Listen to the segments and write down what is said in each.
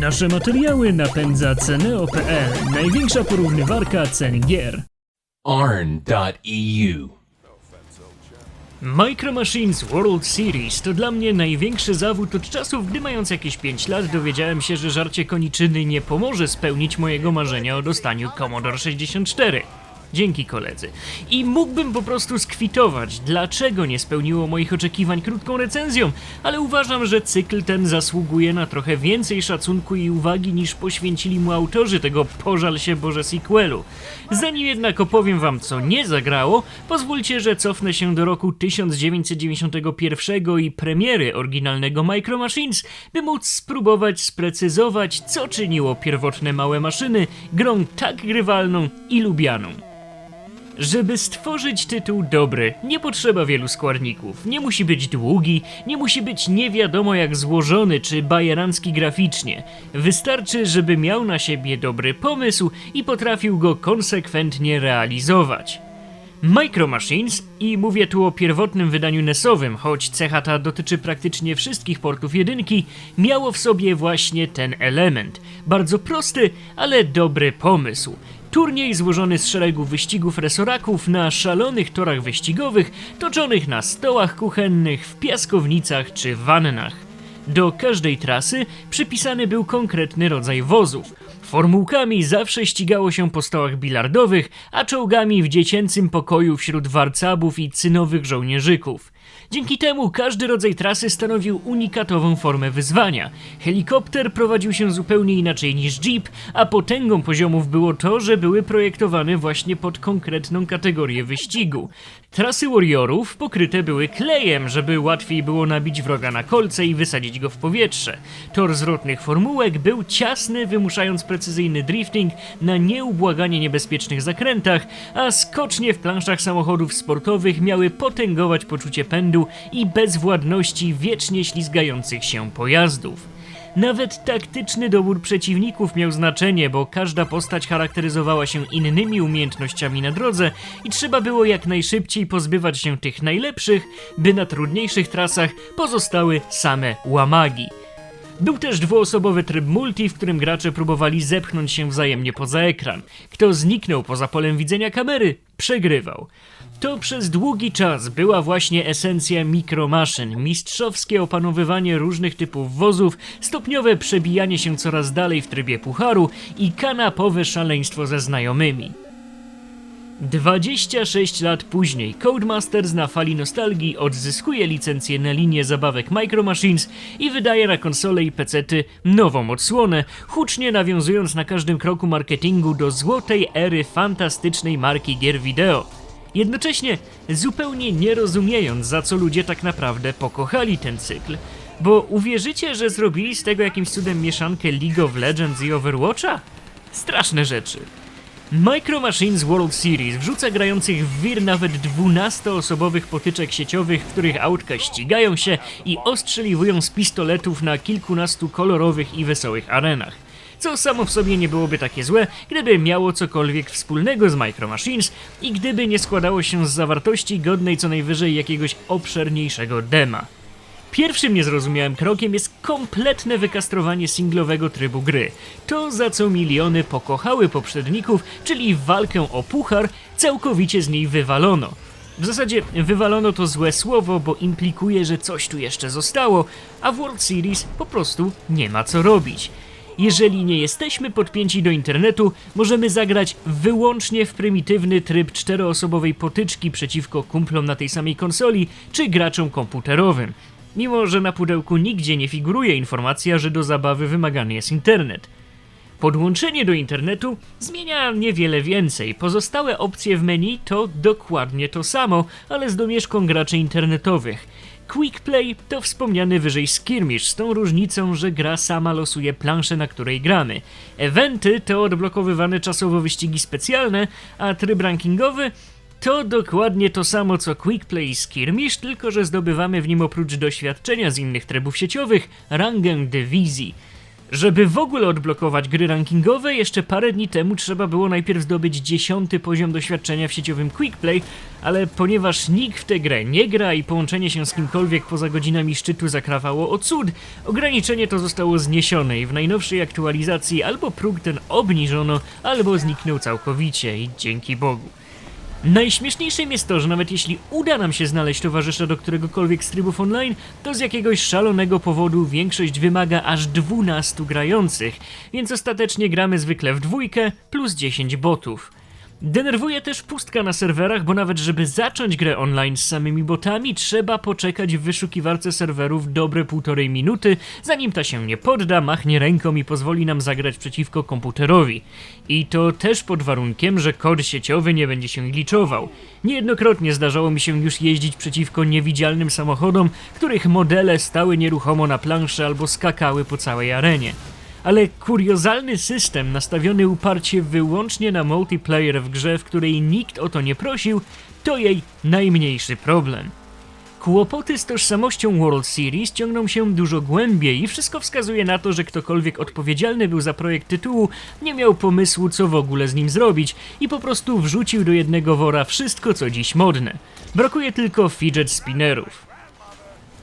Nasze materiały napędza Ceneo.pl, największa porównywarka cen gier. arn.eu. Micro Machines World Series to dla mnie największy zawód od czasów, gdy mając jakieś 5 lat dowiedziałem się, że żarcie koniczyny nie pomoże spełnić mojego marzenia o dostaniu Commodore 64. Dzięki koledzy. I mógłbym po prostu skwitować, dlaczego nie spełniło moich oczekiwań krótką recenzją, ale uważam, że cykl ten zasługuje na trochę więcej szacunku i uwagi niż poświęcili mu autorzy tego pożal się Boże sequelu. Zanim jednak opowiem wam co nie zagrało, pozwólcie, że cofnę się do roku 1991 i premiery oryginalnego Micro Machines, by móc spróbować sprecyzować, co czyniło pierwotne małe maszyny grą tak grywalną i lubianą. Żeby stworzyć tytuł dobry, nie potrzeba wielu składników. Nie musi być długi, nie musi być nie wiadomo jak złożony czy bajerancki graficznie. Wystarczy, żeby miał na siebie dobry pomysł i potrafił go konsekwentnie realizować. Micro Machines, i mówię tu o pierwotnym wydaniu NES-owym, choć cecha ta dotyczy praktycznie wszystkich portów jedynki, miało w sobie właśnie ten element. Bardzo prosty, ale dobry pomysł. Turniej złożony z szeregu wyścigów resoraków na szalonych torach wyścigowych, toczonych na stołach kuchennych, w piaskownicach czy wannach. Do każdej trasy przypisany był konkretny rodzaj wozów. Formułkami zawsze ścigało się po stołach bilardowych, a czołgami w dziecięcym pokoju wśród warcabów i cynowych żołnierzyków. Dzięki temu każdy rodzaj trasy stanowił unikatową formę wyzwania. Helikopter prowadził się zupełnie inaczej niż jeep, a potęgą poziomów było to, że były projektowane właśnie pod konkretną kategorię wyścigu. Trasy Warriorów pokryte były klejem, żeby łatwiej było nabić wroga na kolce i wysadzić go w powietrze. Tor zwrotnych formułek był ciasny, wymuszając precyzyjny drifting na nieubłaganie niebezpiecznych zakrętach, a skocznie w planszach samochodów sportowych miały potęgować poczucie pędu i bezwładności wiecznie ślizgających się pojazdów. Nawet taktyczny dobór przeciwników miał znaczenie, bo każda postać charakteryzowała się innymi umiejętnościami na drodze i trzeba było jak najszybciej pozbywać się tych najlepszych, by na trudniejszych trasach pozostały same łamagi. Był też dwuosobowy tryb multi, w którym gracze próbowali zepchnąć się wzajemnie poza ekran. Kto zniknął poza polem widzenia kamery, przegrywał. To przez długi czas była właśnie esencja mikromaszyn, mistrzowskie opanowywanie różnych typów wozów, stopniowe przebijanie się coraz dalej w trybie pucharu i kanapowe szaleństwo ze znajomymi. 26 lat później Codemasters na fali nostalgii odzyskuje licencję na linię zabawek Micro Machines i wydaje na konsole i pecety nową odsłonę, hucznie nawiązując na każdym kroku marketingu do złotej ery fantastycznej marki gier wideo. Jednocześnie zupełnie nie rozumiejąc, za co ludzie tak naprawdę pokochali ten cykl. Bo uwierzycie, że zrobili z tego jakimś cudem mieszankę League of Legends i Overwatcha? Straszne rzeczy. Micro Machines World Series wrzuca grających w wir nawet 12-osobowych potyczek sieciowych, w których autka ścigają się i ostrzeliwują z pistoletów na kilkunastu kolorowych i wesołych arenach. Co samo w sobie nie byłoby takie złe, gdyby miało cokolwiek wspólnego z Micro Machines i gdyby nie składało się z zawartości godnej co najwyżej jakiegoś obszerniejszego dema. Pierwszym niezrozumiałym krokiem jest kompletne wykastrowanie singlowego trybu gry. To, za co miliony pokochały poprzedników, czyli walkę o puchar, całkowicie z niej wywalono. W zasadzie wywalono to złe słowo, bo implikuje, że coś tu jeszcze zostało, a w World Series po prostu nie ma co robić. Jeżeli nie jesteśmy podpięci do internetu, możemy zagrać wyłącznie w prymitywny tryb czteroosobowej potyczki przeciwko kumplom na tej samej konsoli czy graczom komputerowym. Mimo, że na pudełku nigdzie nie figuruje informacja, że do zabawy wymagany jest internet. Podłączenie do internetu zmienia niewiele więcej. Pozostałe opcje w menu to dokładnie to samo, ale z domieszką graczy internetowych. Quick Play to wspomniany wyżej skirmish, z tą różnicą, że gra sama losuje planszę, na której gramy. Eventy to odblokowywane czasowo wyścigi specjalne, a tryb rankingowy to dokładnie to samo co Quick Play Skirmish, tylko że zdobywamy w nim oprócz doświadczenia z innych trybów sieciowych rangę dywizji. Żeby w ogóle odblokować gry rankingowe, jeszcze parę dni temu trzeba było najpierw zdobyć dziesiąty poziom doświadczenia w sieciowym Quickplay, ale ponieważ nikt w tę grę nie gra i połączenie się z kimkolwiek poza godzinami szczytu zakrawało o cud, ograniczenie to zostało zniesione i w najnowszej aktualizacji albo próg ten obniżono, albo zniknął całkowicie i dzięki Bogu. Najśmieszniejszym jest to, że nawet jeśli uda nam się znaleźć towarzysza do któregokolwiek z trybów online, to z jakiegoś szalonego powodu większość wymaga aż 12 grających, więc ostatecznie gramy zwykle w dwójkę plus 10 botów. Denerwuje też pustka na serwerach, bo nawet żeby zacząć grę online z samymi botami, trzeba poczekać w wyszukiwarce serwerów dobre półtorej minuty, zanim ta się nie podda, machnie ręką i pozwoli nam zagrać przeciwko komputerowi. I to też pod warunkiem, że kod sieciowy nie będzie się gliczował. Niejednokrotnie zdarzało mi się już jeździć przeciwko niewidzialnym samochodom, których modele stały nieruchomo na planszy albo skakały po całej arenie ale kuriozalny system nastawiony uparcie wyłącznie na multiplayer w grze, w której nikt o to nie prosił, to jej najmniejszy problem. Kłopoty z tożsamością World Series ciągną się dużo głębiej i wszystko wskazuje na to, że ktokolwiek odpowiedzialny był za projekt tytułu nie miał pomysłu co w ogóle z nim zrobić i po prostu wrzucił do jednego wora wszystko co dziś modne. Brakuje tylko fidget spinnerów.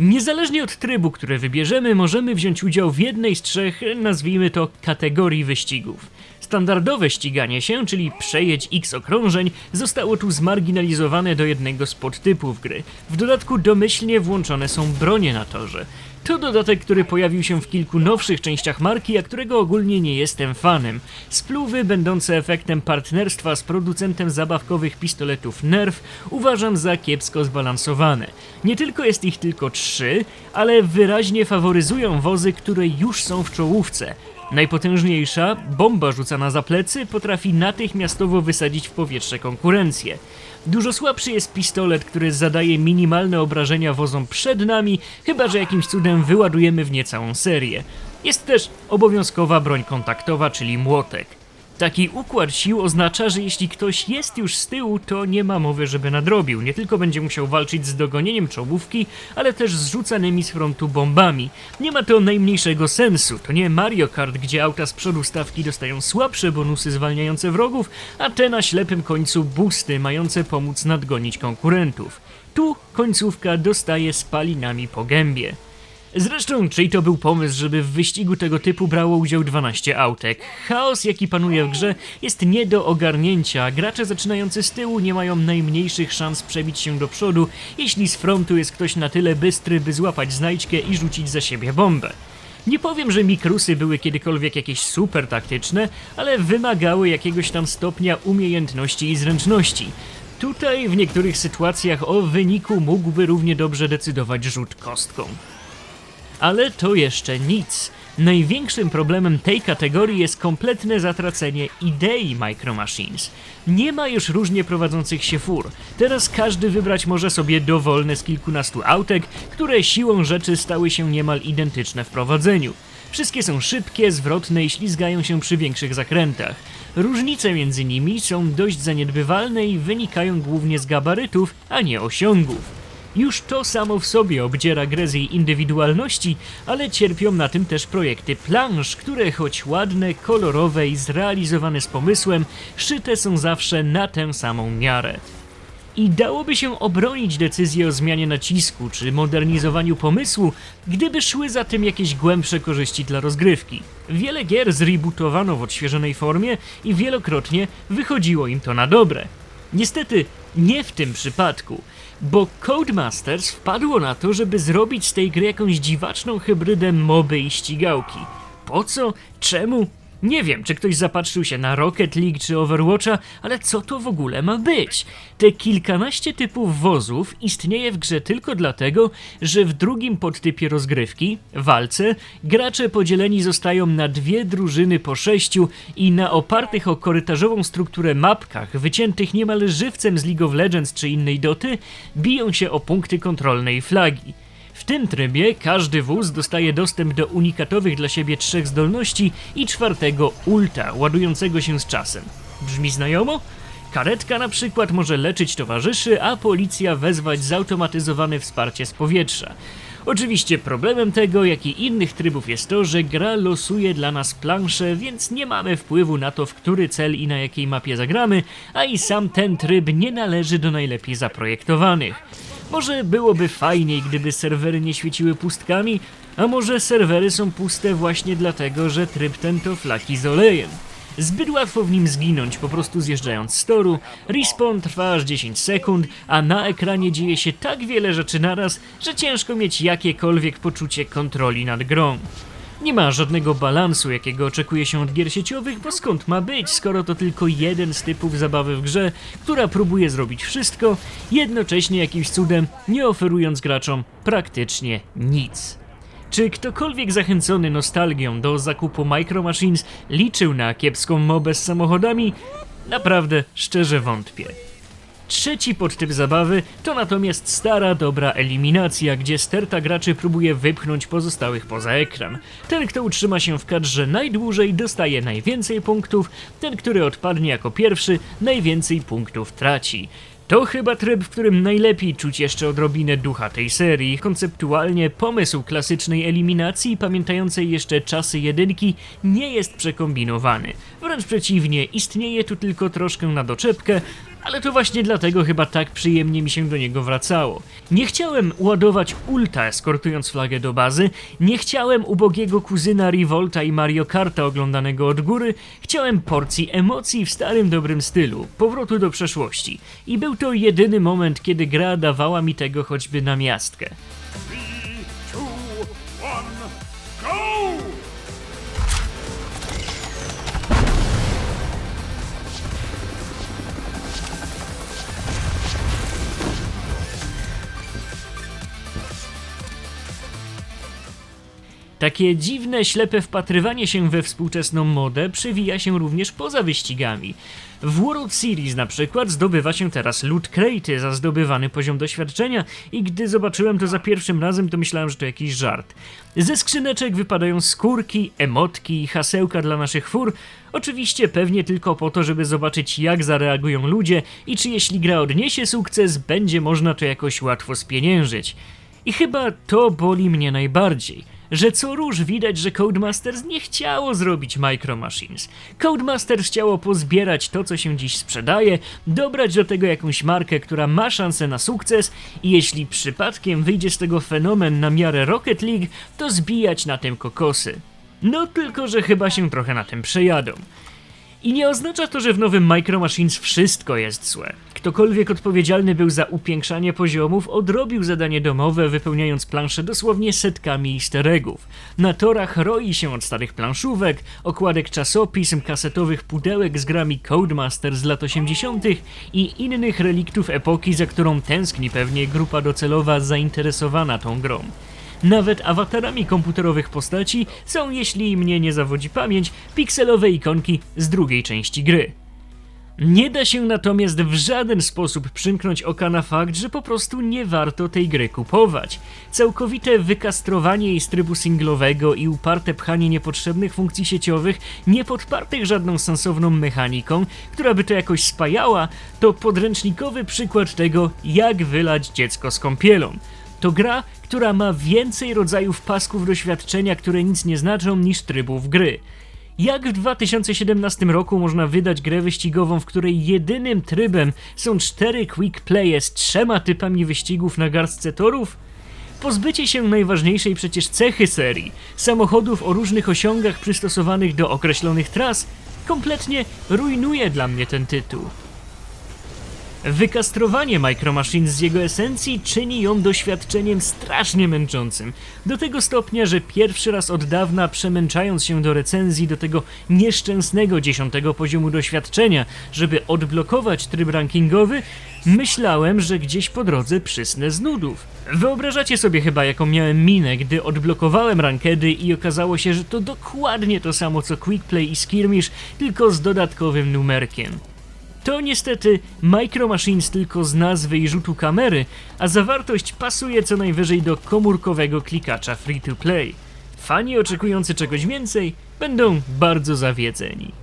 Niezależnie od trybu, który wybierzemy, możemy wziąć udział w jednej z trzech, nazwijmy to, kategorii wyścigów. Standardowe ściganie się, czyli przejedź x okrążeń, zostało tu zmarginalizowane do jednego z podtypów gry. W dodatku domyślnie włączone są bronie na torze. To dodatek, który pojawił się w kilku nowszych częściach marki, a którego ogólnie nie jestem fanem. Spluwy będące efektem partnerstwa z producentem zabawkowych pistoletów Nerf uważam za kiepsko zbalansowane. Nie tylko jest ich tylko trzy, ale wyraźnie faworyzują wozy, które już są w czołówce. Najpotężniejsza, bomba rzucana za plecy, potrafi natychmiastowo wysadzić w powietrze konkurencję. Dużo słabszy jest pistolet, który zadaje minimalne obrażenia wozom przed nami, chyba że jakimś cudem wyładujemy w nie całą serię. Jest też obowiązkowa broń kontaktowa, czyli młotek. Taki układ sił oznacza, że jeśli ktoś jest już z tyłu, to nie ma mowy, żeby nadrobił. Nie tylko będzie musiał walczyć z dogonieniem czołówki, ale też z rzucanymi z frontu bombami. Nie ma to najmniejszego sensu. To nie Mario Kart, gdzie auta z przodu stawki dostają słabsze bonusy zwalniające wrogów, a te na ślepym końcu boosty mające pomóc nadgonić konkurentów. Tu końcówka dostaje spalinami po gębie. Zresztą, czyj to był pomysł, żeby w wyścigu tego typu brało udział 12 autek? Chaos, jaki panuje w grze, jest nie do ogarnięcia. Gracze zaczynający z tyłu nie mają najmniejszych szans przebić się do przodu, jeśli z frontu jest ktoś na tyle bystry, by złapać znajdźkę i rzucić za siebie bombę. Nie powiem, że mikrusy były kiedykolwiek jakieś super taktyczne, ale wymagały jakiegoś tam stopnia umiejętności i zręczności. Tutaj w niektórych sytuacjach o wyniku mógłby równie dobrze decydować rzut kostką. Ale to jeszcze nic. Największym problemem tej kategorii jest kompletne zatracenie idei Micro Machines. Nie ma już różnie prowadzących się fur. Teraz każdy wybrać może sobie dowolne z kilkunastu autek, które siłą rzeczy stały się niemal identyczne w prowadzeniu. Wszystkie są szybkie, zwrotne i ślizgają się przy większych zakrętach. Różnice między nimi są dość zaniedbywalne i wynikają głównie z gabarytów, a nie osiągów. Już to samo w sobie obdziera grę z jej indywidualności, ale cierpią na tym też projekty plansz, które choć ładne, kolorowe i zrealizowane z pomysłem, szyte są zawsze na tę samą miarę. I dałoby się obronić decyzję o zmianie nacisku czy modernizowaniu pomysłu, gdyby szły za tym jakieś głębsze korzyści dla rozgrywki. Wiele gier zrebootowano w odświeżonej formie i wielokrotnie wychodziło im to na dobre. Niestety nie w tym przypadku, bo Codemasters wpadło na to, żeby zrobić z tej gry jakąś dziwaczną hybrydę moby i ścigałki. Po co? Czemu? Nie wiem, czy ktoś zapatrzył się na Rocket League czy Overwatcha, ale co to w ogóle ma być? Te kilkanaście typów wozów istnieje w grze tylko dlatego, że w drugim podtypie rozgrywki, walce, gracze podzieleni zostają na dwie drużyny po sześciu i na opartych o korytarzową strukturę mapkach, wyciętych niemal żywcem z League of Legends czy innej doty, biją się o punkty kontrolnej flagi. W tym trybie każdy wóz dostaje dostęp do unikatowych dla siebie trzech zdolności i czwartego ulta, ładującego się z czasem. Brzmi znajomo? Karetka na przykład może leczyć towarzyszy, a policja wezwać zautomatyzowane wsparcie z powietrza. Oczywiście problemem tego, jak i innych trybów jest to, że gra losuje dla nas planszę, więc nie mamy wpływu na to, w który cel i na jakiej mapie zagramy, a i sam ten tryb nie należy do najlepiej zaprojektowanych. Może byłoby fajniej, gdyby serwery nie świeciły pustkami, a może serwery są puste właśnie dlatego, że tryb ten to flaki z olejem. Zbyt łatwo w nim zginąć, po prostu zjeżdżając z toru. Respawn trwa aż 10 sekund, a na ekranie dzieje się tak wiele rzeczy naraz, że ciężko mieć jakiekolwiek poczucie kontroli nad grą. Nie ma żadnego balansu, jakiego oczekuje się od gier sieciowych, bo skąd ma być, skoro to tylko jeden z typów zabawy w grze, która próbuje zrobić wszystko, jednocześnie jakimś cudem nie oferując graczom praktycznie nic. Czy ktokolwiek zachęcony nostalgią do zakupu Micro Machines liczył na kiepską mobę z samochodami? Naprawdę szczerze wątpię. Trzeci podtyp zabawy to natomiast stara dobra eliminacja, gdzie sterta graczy próbuje wypchnąć pozostałych poza ekran. Ten, kto utrzyma się w kadrze najdłużej, dostaje najwięcej punktów, ten, który odpadnie jako pierwszy, najwięcej punktów traci. To chyba tryb, w którym najlepiej czuć jeszcze odrobinę ducha tej serii. Konceptualnie pomysł klasycznej eliminacji, pamiętającej jeszcze czasy jedynki, nie jest przekombinowany. Wręcz przeciwnie, istnieje tu tylko troszkę na doczepkę, ale to właśnie dlatego chyba tak przyjemnie mi się do niego wracało. Nie chciałem ładować ulta eskortując flagę do bazy, nie chciałem ubogiego kuzyna Revolta i Mario Karta oglądanego od góry, chciałem porcji emocji w starym dobrym stylu, powrotu do przeszłości. I był to jedyny moment, kiedy gra dawała mi tego choćby na miastkę. Takie dziwne, ślepe wpatrywanie się we współczesną modę przewija się również poza wyścigami. W World Series na przykład zdobywa się teraz loot crate za zdobywany poziom doświadczenia i gdy zobaczyłem to za pierwszym razem, to myślałem, że to jakiś żart. Ze skrzyneczek wypadają skórki, emotki i hasełka dla naszych fur, oczywiście pewnie tylko po to, żeby zobaczyć jak zareagują ludzie i czy jeśli gra odniesie sukces, będzie można to jakoś łatwo spieniężyć. I chyba to boli mnie najbardziej że co róż widać, że Codemasters nie chciało zrobić Micro Machines. Codemasters chciało pozbierać to, co się dziś sprzedaje, dobrać do tego jakąś markę, która ma szansę na sukces i jeśli przypadkiem wyjdzie z tego fenomen na miarę Rocket League, to zbijać na tym kokosy. No tylko, że chyba się trochę na tym przejadą. I nie oznacza to, że w nowym Micro Machines wszystko jest złe. Ktokolwiek odpowiedzialny był za upiększanie poziomów, odrobił zadanie domowe, wypełniając planszę dosłownie setkami easter eggów. Na torach roi się od starych planszówek, okładek czasopism, kasetowych pudełek z grami Codemaster z lat 80. i innych reliktów epoki, za którą tęskni pewnie grupa docelowa zainteresowana tą grą. Nawet awatarami komputerowych postaci są, jeśli mnie nie zawodzi pamięć, pikselowe ikonki z drugiej części gry. Nie da się natomiast w żaden sposób przymknąć oka na fakt, że po prostu nie warto tej gry kupować. Całkowite wykastrowanie jej trybu singlowego i uparte pchanie niepotrzebnych funkcji sieciowych, nie podpartych żadną sensowną mechaniką, która by to jakoś spajała, to podręcznikowy przykład tego, jak wylać dziecko z kąpielą. To gra, która ma więcej rodzajów pasków doświadczenia, które nic nie znaczą, niż trybów gry. Jak w 2017 roku można wydać grę wyścigową, w której jedynym trybem są cztery quick playe z trzema typami wyścigów na garstce torów? Pozbycie się najważniejszej przecież cechy serii, samochodów o różnych osiągach przystosowanych do określonych tras, kompletnie rujnuje dla mnie ten tytuł. Wykastrowanie Micro Machines z jego esencji czyni ją doświadczeniem strasznie męczącym. Do tego stopnia, że pierwszy raz od dawna przemęczając się do recenzji do tego nieszczęsnego dziesiątego poziomu doświadczenia, żeby odblokować tryb rankingowy, myślałem, że gdzieś po drodze przysnę z nudów. Wyobrażacie sobie chyba jaką miałem minę, gdy odblokowałem rankedy i okazało się, że to dokładnie to samo co Quickplay i Skirmish, tylko z dodatkowym numerkiem. To niestety Micro Machines tylko z nazwy i rzutu kamery, a zawartość pasuje co najwyżej do komórkowego klikacza free to play. Fani oczekujący czegoś więcej będą bardzo zawiedzeni.